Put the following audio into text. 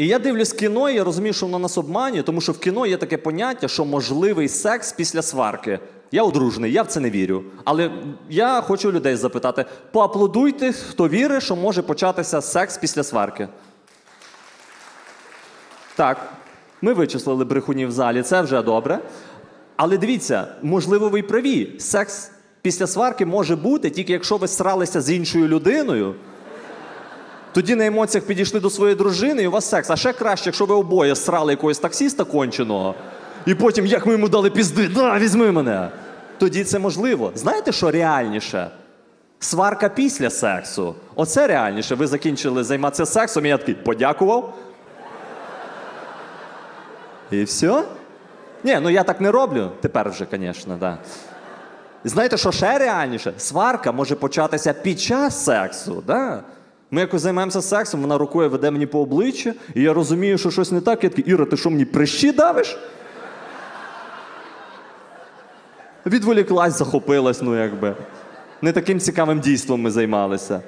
І я дивлюсь кіно, і я розумію, що воно нас обманює, тому що в кіно є таке поняття, що можливий секс після сварки. Я одружений, я в це не вірю. Але я хочу людей запитати: поаплодуйте, хто вірить, що може початися секс після сварки. Так, ми вичислили брехунів в залі, це вже добре. Але дивіться, можливо, ви праві. Секс після сварки може бути тільки якщо ви сралися з іншою людиною. Тоді на емоціях підійшли до своєї дружини, і у вас секс. А ще краще, якщо ви обоє срали якогось таксіста конченого, і потім, як ми йому дали пізди, да, візьми мене. Тоді це можливо. Знаєте, що реальніше? Сварка після сексу. Оце реальніше. Ви закінчили займатися сексом, і я такий подякував. І все? Ні, ну я так не роблю. Тепер вже, звісно, так. Да. Знаєте, що ще реальніше? Сварка може початися під час сексу. Да? Ми якось займаємося сексом, вона рукою веде мені по обличчю, і я розумію, що щось не так. Я такий, Іра, ти що мені прищі давиш? Відволіклась, захопилась, ну якби. Не таким цікавим дійством ми займалися.